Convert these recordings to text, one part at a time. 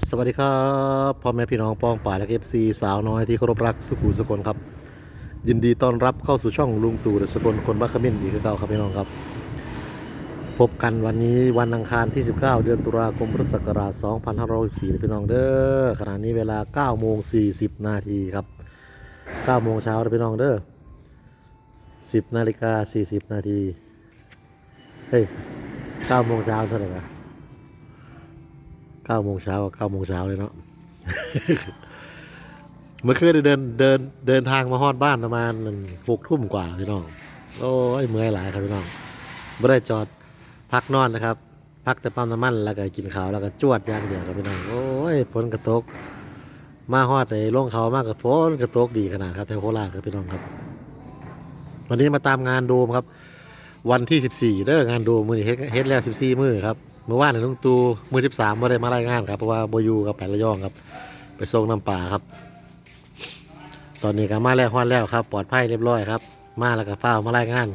สวัสดีครับพ่อแม่พี่น้องป้องป่ายและเอฟซีสาวน้อยที่เคารพรักสุขุสกลครับ ยินดีต้อนรับเข้าสู่ช่องลุงตู่เดอะสกลคนบ้าขมิ้นอีกคือเก่าครับพี่น้องครับ พบกันวันนี้วันอังคารที่ 19 เดือนตุลาคมพุทธศักราช2564พี่น้องเด้อขณะนี้เวลา9โมง40 นาทีครับ9โมงเช้าพี่น้องเด้อ10นาฬิกา40 นาทีเฮ้ย9โมงเช้าเท่าไหร่วะ เก้าโมงเช้าเก้าโมงเช้าเลยเนาะเมื่อคืนเดินเดินเดินทางมาฮอดบ้านประมาณหกทุ่มกว่าพี่น้องโอ้ยเมื่อยหลายครับพี่น้องไม่ได้จอดพักนอนนะครับ พักแต่ปั๊มน้ำมันแล้วก็กินข้าวแล้วก็จวดอย่างเดียวครับพี่น้องโอ้ยฝนกระตก มาฮอดไอ้ลงเขามากกับฝนกระตกดีขนาดครับแถวโคราชครับพี่น้องครับ วันนี้มาตามงานโดมครับ วันที่ 14เด้องานโดมมือเฮ็ดเฮ็ดแล้ว 14 มือครับ เมื่อวานในลุงตูมือ13ไม่ได้มารายงานครับเพราะว่าโบยูกับแปดระยองครับ ไปส่งน้ำป่าครับ ตอนนี้ก็มาแล้วฮอดแล้วครับ ปลอดภัยเรียบร้อยครับ มาแล้วก็เฝ้ามารายงาน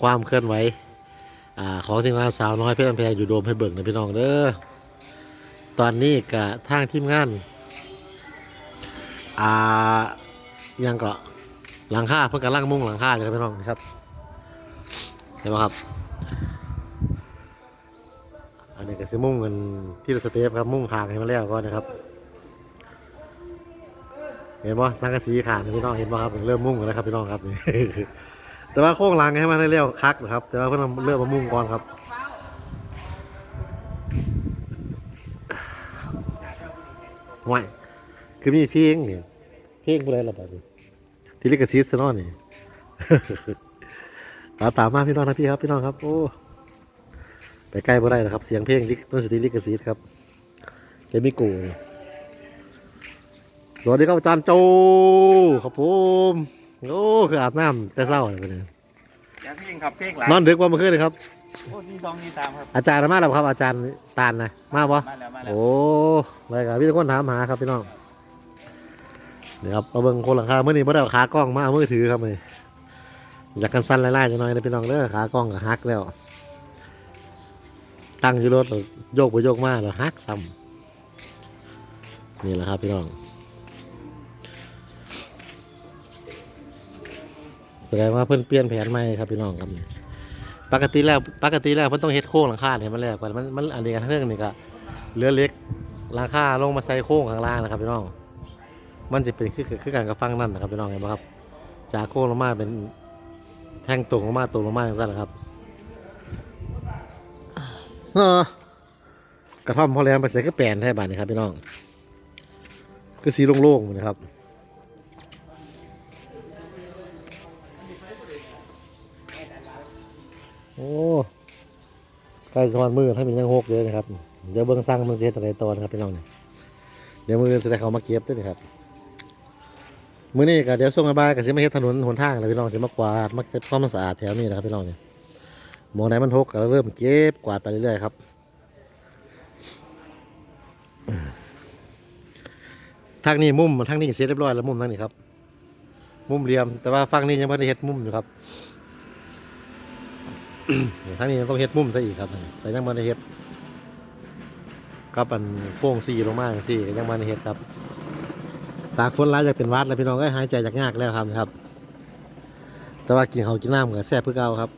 ความเคลื่อนไหวอของทีมงานสาวน้อยเพชรแพงอยู่โดมให้เบิ่งนะพี่น้องเด้อตอนนี้กับทางทีมงานอ่ายังก็หลังคาเพิ่งกำลังมุ่งหลังคาอยู่ครับพี่น้องครับเห็นไหมครับ อันนี้ก็สิมุ่งกันที่สเตปครับมุ่งคางให้มาแล้วก็นนะครับ เห็นป่ะสังกะสีขางพี่น้องเห็นป่ะครับเริ่มมุ่งกันแล้วครับพี่น้องครับนี่แต่ว่าโค้งหลังให้มันได้เร็วคักนะครับ แต่ว่าเพิ่งเริ่มมามุ่งก่อนครับห่วยคือมีเพลงนี่เพลงอะไรล่ะบัดนี้ที่ลิขสิทธิ์ซะนาะนี่ตาตามมาพี่น้องนะพี่ครับพี่น้องครับโอ้ ไปใกล้บ่ได้นะครับ เสียงเพลงลิขต้นสติลิขสิทธิ์ครับเกมิโกนี่สวัสดีครับอาจารย์โจครับผมโอ้คืออาบน้ำแต่เศร้าเลยวันนี้อยากเพลงครับเพลงหลายนอนดึกว่าเมื่อคืนเลยครับโอ้นี่สองนี่สามครับอาจารย์มาแล้วครับ อาจารย์ตาลนะมาปะมาแล้วมาแล้วโอ้เลยครับพี่ตะก้นถามหาครับพี่น้องนี่ครับมาเบิ่งคนหลังคาเมื่อนี้ไม่ได้เอาขากล้องมาเอามือถือครับเลยอยากกันสั้นไล่ๆจะน้อยนะพี่น้องเด้อขากล้องก็ฮักแล้ว ตั้งอยู่รถโยกไปโยกมาแล้วฮักซ้ำนี่แหละครับพี่น้อง แสดงว่าเพิ่นเปลี่ยนแผนใหม่ครับพี่น้องครับปกติแล้วปกติแล้วเพิ่นต้องเฮ็ดโค้งหลังคาเนี่ยมันแล้วกว่ามันมันอันนี้กันเรื่องนี่ก็เรือเล็กหลังคาลงมาใส่โค้งข้างล่างนะครับพี่น้อง มันจะเป็นคือคือการกับฟังนั่นนะครับพี่น้องเห็นไหมครับ จากโค้งลงมาเป็นแท่งตรงลงมาตรงลงมาอย่างนั้นแหละครับ กระท่อมพอแล้วไปใส่ก็แปลนแท้บาดนี่ครับพี่น้องคือสีโล่งๆนะครับโอ้ใกล้สวรรค์มือถ้าเป็นยังหกเลยนะครับเดี๋ยวเบิ้องสั่งมันเสียอะไรตอนครับพี่น้องเนี่ยเดี๋ยวมือจะได้เขามาเก็บด้วยนะครับมือนี้ก็เดี๋ยวส่งมาบ้านก็สิมาเฮ็ดถนนหนทางแล้วพี่น้องสิมากวาดมาเก็บความสะอาดแถวนี้นะครับพี่น้องเนี่ย มองไหนมันหกก็เริ่มเก็บกวาดไปเรื่อยๆครับ ทางนี้มุมทางนี้เสร็จเรียบร้อยแล้วมุมทางนี้ครับ มุมเหลี่ยม แต่ว่าฝั่งนี้ยังไม่ได้เฮ็ดมุมอยู่ครับทางนี้ต้องเฮ็ดมุมซะอีกครับ แต่ยังไม่ได้เฮ็ดกับอันโป้งสีลงมาสี่ยังไม่ได้เฮ็ดครับ ตากฝนร้ายจากเป็นวัดแล้วพี่น้องก็หายใจจากยากแล้วครับครับ แต่ว่ากินเขากินน้ำก็แซ่บเพื่อเก่าครับ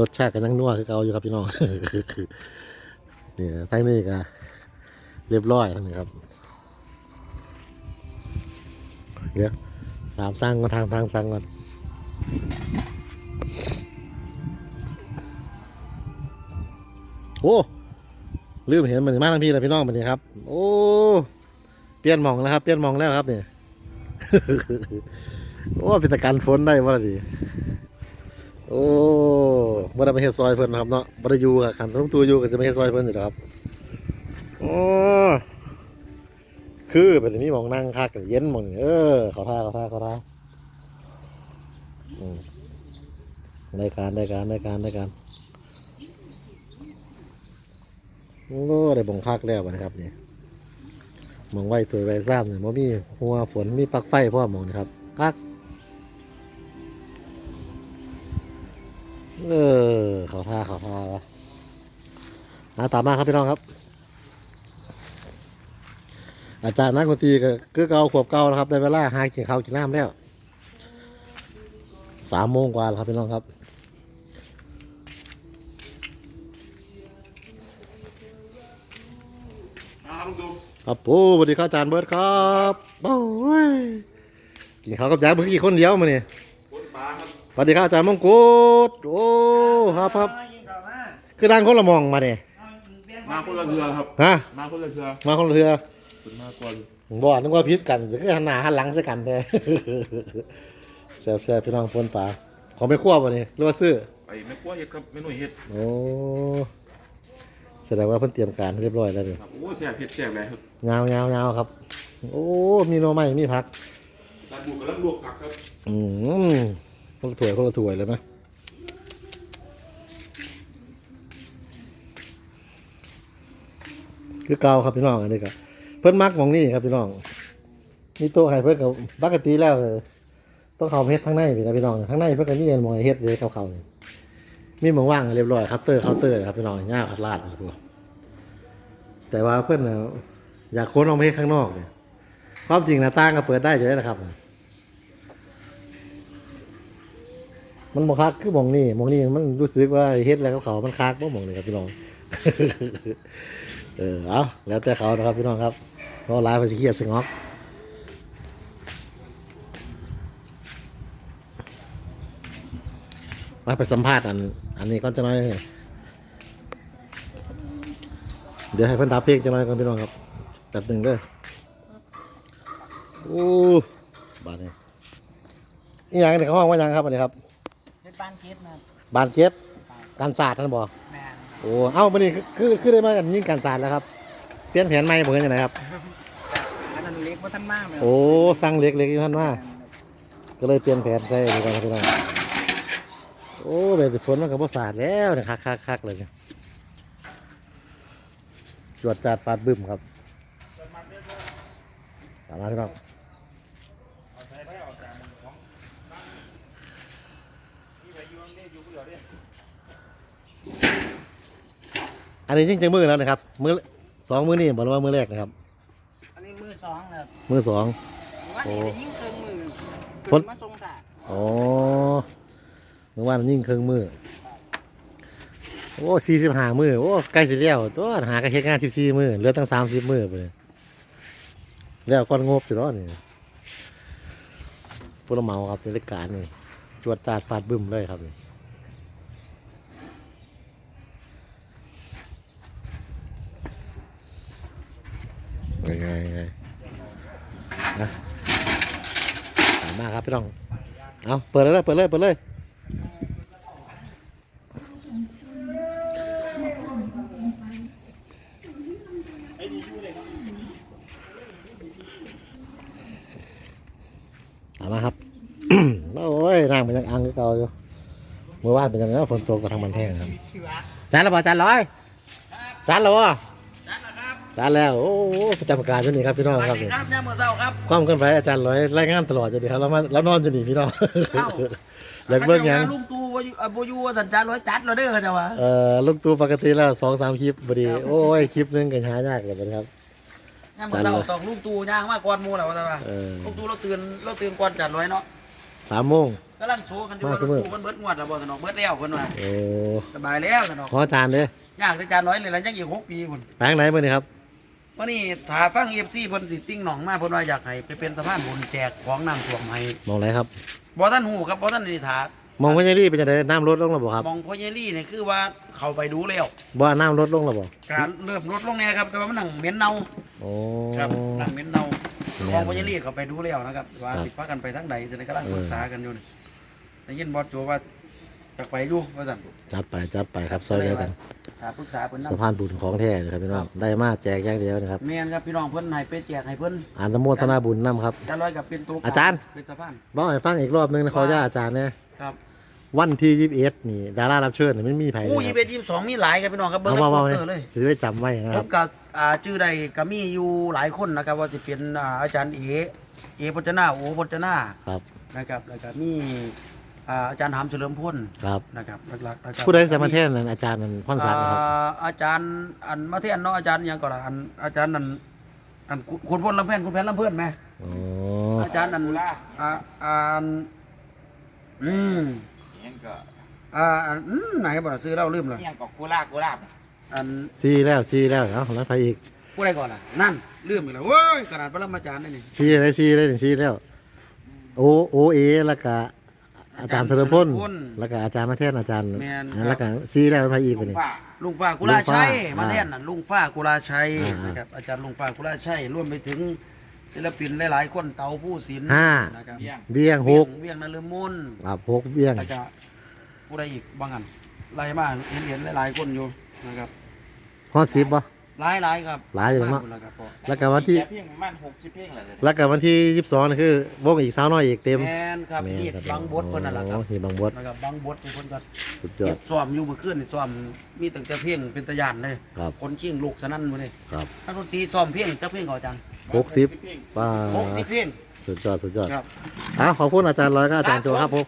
รสชาติก็ยังนัวคือเก่าอยู่ครับพี่น้องนี่นะทั้งนี้ก็เรียบร้อยทั้งนี้ครับเดี๋ยวถามสร้างก่อนทางทางสร้างก่อนโอ้ลืมเห็นมันมาทั้งพี่แล้วพี่น้องมันนี่ครับ โอ้เปลี่ยนมองแล้วครับ เปลี่ยนมองแล้วครับเนี่ยโอ้เป็นตะการฝนได้บ่ล่ะสิ โอ้บ่ได้ไปเฮ็ดซอยเพิ่นนะครับเนาะบ่ได้อยู่กับคันต้องตัวอยู่ก็สิมาเฮ็ดซอยเพิ่นนี่ครับโอ้คือเป็นนี้มองนั่งคักเย็นมองนี่เออขอท่าขอท่าขอท่าอืมได้การได้การได้การได้การโอ้ได้บ่งคักแล้วนะครับนี่มองไว้สวยไว้ซ้ำเนี่ยบ่มีหัวฝนมีปลั๊กไฟพ่อมองนะครับคัก เออขาท่าขาท่าวะมาตามมาครับพี่น้องครับ อาจารย์นักดนตรีก็คือเก่าขวบเก่าแล้วครับไดเวลาหากินข้าวกินน้ำแล้วสามโมงกว่าแล้วครับพี่น้องครับครับปูสวัสดีครับอาจารย์เบิร์ดครับโอ้ยกินข้าวกับยายเมื่อกี้คนเดียวมาเนี่ยบนปลาครับ สวัสดีครับอาจารย์มงกุฎโอ้ครับครับคือดังคนละมองมาเนี่ยมาคนละเรือครับฮะมาคนละเรือมาคนละเรือเป็นมากกว่าบ่นึกว่าพิษกันหรือคือหันหน้าหันหลังใส่กันแท้แซ่บแซ่บพี่น้องปนปลาของไปคั่วป่ะนี่หรือว่าซื้อไปไม่กลัวเห็ดครับไม่หน่วยเห็ดโอ้แสดงว่าเพิ่นเตรียมการเรียบร้อยแล้วนี่ครับโอ้ยแซ่บเห็ดแซ่บเลยครับยาวยาวยาวครับ โอ้ มีหน่อไม้มีผักตาบุกกำลังลวกผักครับ อืม คนละถ้วยคนละถ้วยเลยไหมคือเกาครับพี่น้องอันนี้ครับเพิ่นมักมองนี่ครับพี่น้องมีโต๊ะให้เพิ่นกับปกติแล้วต้องเขาเฮ็ดทั้งในพี่นะพี่น้องทั้งในเพิ่นก็มีหมองเฮ็ดเลยเขาๆนี่มีมองว่างเรียบร้อยคัตเตอร์เคาน์เตอร์ครับพี่น้องย่าขัดลาดครับพี่น้องแต่ว่าเพิ่นน่ะอยากโค้นออกมาเฮ็ดข้างนอกเนี่ยความจริงหน้าต่างก็เปิดได้อยู่แล้วนะครับ มันบ่คักคือหมองนี่มองนี่มันรู้สึกว่าเฮ็ดแล้วเขา มันคักบ่หมองนี่ครับพี่น้อง เออเอาแล้วแต่เขานะครับพี่น้องครับเพราะลายภาษีเครียดสงอกมาไปสัมภาษณ์อัน อันนี้ก่อนจะน้อย เดี๋ยวให้เพิ่นดับเพลงจะน้อยก่อนพี่น้องครับแป๊บหนึ่งเด้อโอ้บาดนี้อีหยังนี่เขาห้องว่ายังครับอันนี้ครับ บ้านคิดนะบานเก็ตการศาสตร์ท่านบอกแม่นโอ้เอ้าวันนี้คือคือคือได้มากันยิ่งการศาสตร์แล้วครับเปลี่ยนแผนใหม่บ่เห็นจังไดครับ อันนั้นเล็กว่าท่านมากเลยโอ้สั่งเล็กเล็กอยู่ท่านว่า ก็เลยเปลี่ยนแผนใส่ดีกว่าครับพี่น้องโอ้แบบฝนมันก็บ่สาดแล้วเนี่ยคักคักคักเลยเนี่ยจวดจาดฟาดบึ้มครับตามมาพี่น้อง อันนี้ยิ่งจังมือแล้วนะครับ มือสองมือนี่บอกเลยว่ามือแรกนะครับ อันนี้มือสองครับมือสอง ว่าโอ้นี่จะยิ่งเครื่องมือคนมาทรงสาดอ๋อเมื่อวานยิ่งเครื่องมือ โอ้สี่สิบห้ามือ โอ้ใกล้สิแล้วตัวหากระเฮ็ดงานสิบสี่มือเหลือตั้งสามสิบมือไปเลยแล้วก้อนงบอยู่แล้วนี่ผู้รับเหมาครับในรายการนี่จวดจาดฟาดบึ้มเลยครับนี่ ไงไงไงนะตามมาครับพี่น้อง เอาเปิดเลยเปิดเลยเปิดเลยตามมาครับ โอ้ยน้ำมันยังอังก็เก่าอยู่ เมื่อวานเป็นยังไงฝนตกกระทางมันแห้งครับจานละบ่จานร้อยจานละบ่ จานแล้วโอ้โหประจำการที่นี่ครับพี่น้องครับนี่ครับยามมื้อเช้าครับความกันไปอาจารย์ร้อยรายงานตลอดจะดีครับแล้วมาแล้วนอนจะหนีพี่น้องเอ้าอยากเบิ่งหยังลุงตู่บ่อยู่อะบ่อยู่ว่าสัญจรร้อยจัดเราเด้อเขาจะว่าเอ่อลูกตูปกติแล้วสองสามคลิปพอดีโอ้ยคลิปหนึงกันหายากเลยนะครับยามมื้อเช้าต้องลุงตู่ย่างมาก่อนหมู่แล้วว่าแต่ว่าเออลุงตู่เราตื่นเราตื่นก่อนจัดร้อยเนาะสามโมงกำลังโซกันอยู่ว่ามาซุลุมื้งอตู่มันเบิดงวดแล้วบ่สนอกเบิดแล้วเพิ่นว่าโอ้สบายแล้วสนอกขออาจารย์เลยย่างแต่จานร้อยเลยแล้วยังอีกหกปีพุ่นแปลงไหนเมื่อนี้ครับ วันนี้ถ้าฟัง FC เพิ่นสิติ้งหนองมาเพิ่นว่าอยากให้ไปเป็นสะพานบุญแจกของน้ำท่วมให้มองไหนครับ บ่ท่านหูครับบ่ท่านนิทานมองพญารีเป็นยังไงน้ำลดลงแล้วบ่ครับมองพ่อเยลี่เนี่ยคือว่าเขาไปดูแล้ว บ่น้ำลดลงแล้วบ่การเริ่มลดลงเนี่ยครับแต่ว่ามันหนังเหม็นเน่าโอ้ ครับหนังเหม็นเน่าแม่น มองพ่อเยลี่เขาไปดูแล้วนะครับว่าครับสิพากันไปทางใดสิได้กำลังเออปรึกษากันอยู่นี่ได้ยินบอสโจว่า จะไปอยู่ว่าสั่นจัดไปจัดไปครับซอยเดียวกันถ้าปรึกษาเพิ่นสะนำพานบุญของแท้เลยครับพี่น้องได้มาแจกอย่างเดียวนะครับแม่นครับพี่น้องเพิ่นให้ไปแจกให้เพิ่นอ่านนโมทนาบุญนํครับ จะร้อยกับเป็นตัวกลงอาจารย์ เป็นสะพานบอกให้ฟังอีกรอบหนึงนะขออนุญาตอาจารย์เนี่ยครับวันที่ยี่สิบเอ็ดนี่ดารารับเชิญนี่ไม่มีไผอู้เลยยี่คสิรับบเอ็ดยี่สิบสองมีหลายครับพี่น้องครับเบิ่งเอาในเบาโปๆสเนี่เตยอร์เลยจะได้จำไว้นะผครับ มกับอ่าชื่อใดก็มีอยู่หลายคนนะครับ ว่าสิเป็นอ่าอาจารย์เอเอพจนาโอพจนา ครับ นะครับแล้วก็มี อ่าอาจารย์หามเฉลิมพลครับนะครับหลักๆนะครับผู้ใดสมาเทศนั้นอาจารย์นั้นพ่อนศักดิ์นะครับ อ่าอาจารย์อันมาเทียนเนาะอาจารย์อิหยังก่อนล่ะอันอาจารย์นั่นอันคุณคุณพลลำเพื่อนคุณแพนลำเพื่อนไหม อ๋อ อาจารย์อันอ่าอ่านอืมยังก็อ่าอันอืมไหนบ่ล่ะซื้อเล่าลืมเลยยังก็กูลากูลาบอันซีแล้วซีแล้วเอ้าแล้วใครอีก ผู้ใดก่อนล่ะ นั่นลืมอีกแล้วเว้ยขนาดปรมาจารย์นี่นี่ซีอะไรซีได้หนึ่งซีแล้ว โอโอเอแล้วก็ อาจารย์เสริมพลแล้วก็อาจารย์มาเทศอาจารย์แล้วก็ซีแล้วใครอีกลุวะงนี่ฝ้าลุงฟ้ากุลาชัยลุงฟ้ามาเทียนน่ะลุงฟ้ากุลาชัยอ่านนะครับอาจารย์ลุงฟ้ากุลาชัยรวมไปถึงศิลปินหลายๆ คนเต๋าผู้ศิลป์ห้า นะครับเบี้ยงเวียงหกเวียงนฤมลครับหกเวียงแล้วก็ผู้ใดอีกบางอันไล่มาเห็นเห็นหลายๆคนอยู่นะครับ ฮอดสิบปะ หลายหลายๆครับหลายอยู่เนาะมแล้วครับพ่อแล้วก็วันที่ เพียงประมันหกสิบเพียงแหละเลยแล้วก็วันที่ยี่สิบสองนี่คือวงอีกสาวน้อยอีกเต็มแมนครับแม่นหีดครับบางบดเพิ่นนั่นแหละครับโอ้หีดบางบดนะครับบางบดเป็นคนก็สุดยอเก็ด บซ้อมอยู่เมื่อคืนนี่ซ้อมมีตั้งแต่เพลงเป็นตะยานเลยครับ คนชิงลูกสนั่นมาเลยครับนักดนตรีซ้อมเพลงจักเพลงก่อนอาจารย์หกสิบ เพียง ป้าหกสิบเพลงสุดยอดสุดยอดครับอ้าวขอบคุณอาจารย์ร้อยก็อาจารย์โจครับผม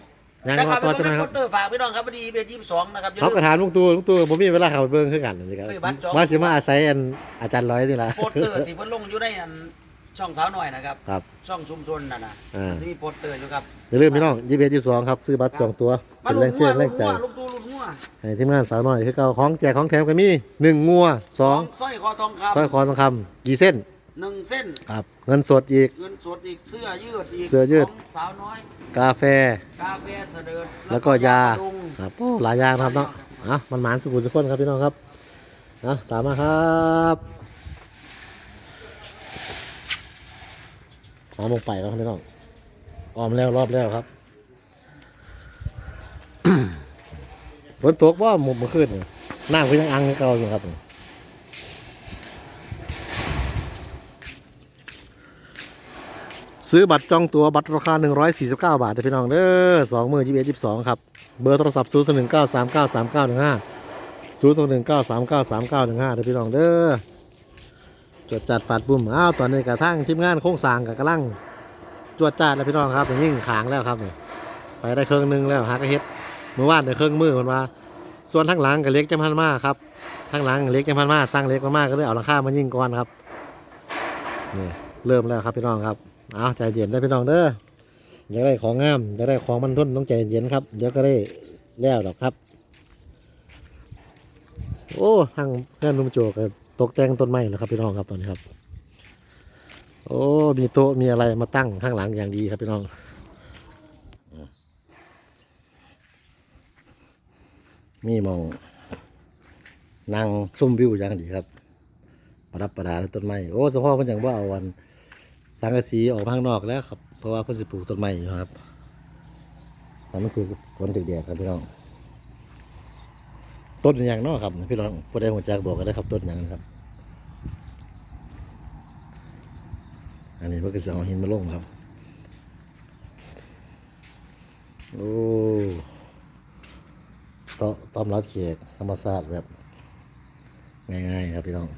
ยังแล้วรอครับต่อเป็นใช่ไหมครับโปสเตอร์ฝากพี่น้องครับพอดีเบสยี่สิบสองนะครับอย่าเขาลืกระม ถามลุงตู่ลุงตู่ผมมีเวลาเข้าไปเบิ่งขึ้นกันนี่ครับซื้อบัตรจอง ว่าสิมาอาศัยอันอาจารย์ร้อยนี่ล่ะ โปสเตอร์ที่เพิ่นลงอยู่ในอันช่องสาวหน่อยนะครับ ครับ ช่องชุมชนน่ะนะอ่า ที่มีโปสเตอร์อยู่ครับอย่าลืมพี่น้องยี่สิบเอ็ดยี่สิบสองครับซื้อบัตรจองตัวมาเป็นลุแรงงงัเชื่วอแรลุงงใจงัวลุงตูลุงงัวให้ทีมงานสาวน้อยคือเก่าของแจกของแถมก็มีหนึ่งงัวสองสร้อยคอทองคสร้อยคอทองคำกี่เส้นำ หนึ่งเส้น ครับเงินสดอีก เงินสดอีกเสื้อยืดอีกเสื้อยืด ของสาวน้อย กาแฟ กาแฟเสดิร์ดแล้วก็ยาลุง ครับโอ้หลายอย่างนะครับเนาะอะมันหมานสุขุมสุขคนครับพี่น้องครับนะตามมาครับหอมลงไปแล้วครับพี่น้องออมแล้วรอบแล้วครับ ฝนตกว่าหมุมมาขึ้นนี่น้ำก็ยังอังให้เก่าอยู่ครับนี่ ซื้อบัตรจองตัวบัตรราคา 149 บาทพี่น้องเด้อสองมือยี่สิบเอ็ดยี่สิบสองครับ เบอร์โทรศัพท์0 1 9 3 9 3 9 1 5 0 1 9 3 9 3 9 1 5เด้อพี่น้องเด้อจวดจัดปัดบุ่มอ้าวตอนนี้กระทั่งทีมงานโค้งสางกับกำลังจวดจัดแล้วพี่น้องครับยิ่งขางแล้วครับนี่ไปได้เครื่องหนึงแล้วหากระเฮ็ดเมื่อวานได้เครื่องมือมันมาส่วนทั้งหลังกับเล็กจำพันมากครับทั้งหลังเล็กจำพันมากสร้างเล็กมากๆก็เลยเอาราคามายิ่งก่อนครับนี่เริ่มแล้วครับพี่น้องครับ เอาใจเย็นได้พี่น้องเด้ออยากได้ของงามอยากได้ของมันทุนต้องใจเย็นครับเดี๋ยวก็ได้แล้วดอกครับ โอ้ทางเพื่อนนุ่มโจก็ตกแต่งต้นไม้แล้วครับพี่น้องครับตอนนี้ครับ โอ้มีโต๊ะมีอะไรมาตั้งข้างหลังอย่างดีครับพี่น้องมีมองนั่งซุ่มวิวอย่างดีครับ ประดับประดาต้นไม้โอ้สมพ่อเพิ่นจังว่าเอาวัน สังกะสีออกข้างนอกแล้วครับ เพราะว่าเพิ่นสิปลูกต้นไม้อยู่ครับตอนนั้นคือฝนตกแดดครับพี่น้อง ต้นอย่างนอกครับพี่น้องผู้ใดหัวจักบอกก็ได้ครับต้นอย่างนะครับ อันนี้เพื่อจะเอาหินมาลงครับ โอ้ตต้อมรับเขกธรรมศาสตร์แบบ ง่ายๆครับพี่น้อง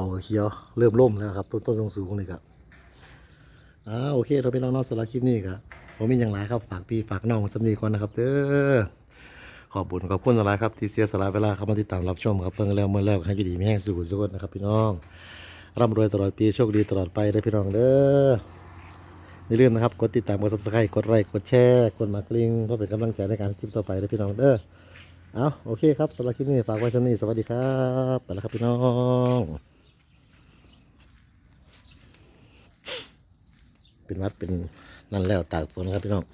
เขาก็เคี้ยวเริ่มล่มแล้วครับต้นต้นสูงเลยครับอ่าโอเคเราไปลองนอกสำหรับคลิปนี้ครับผมมีอย่างไรครับฝากพี่ฝากน้องสำนีก่อนนะครับเด้อขอบุญขอบคุณอะไรครับที่เสียสละเวลาเข้ามาติดตามรับชมครับเพิ่งแล้วเมื่อแล้วให้ดีมีแห้งสุขสุขนะครับ พี่น้องร่ำรวยตลอดปีโชคดีตลอดไปได้พี่น้องเด้ออย่าลืมนะครับกดติดตามกดซับสไครต์กดไลค์กดแชร์กดมากริงเพื่อเป็นกำลังใจในการคลิปต่อไปได้พี่น้องเด้อเอาโอเคครับสำหรับคลิปนี้ฝากไว้สำนี้สวัสดีครับไปแล้วครับพี่น้อง เป็นวัดเป็นนั่นแล้วตากฝนครับพี่น้อง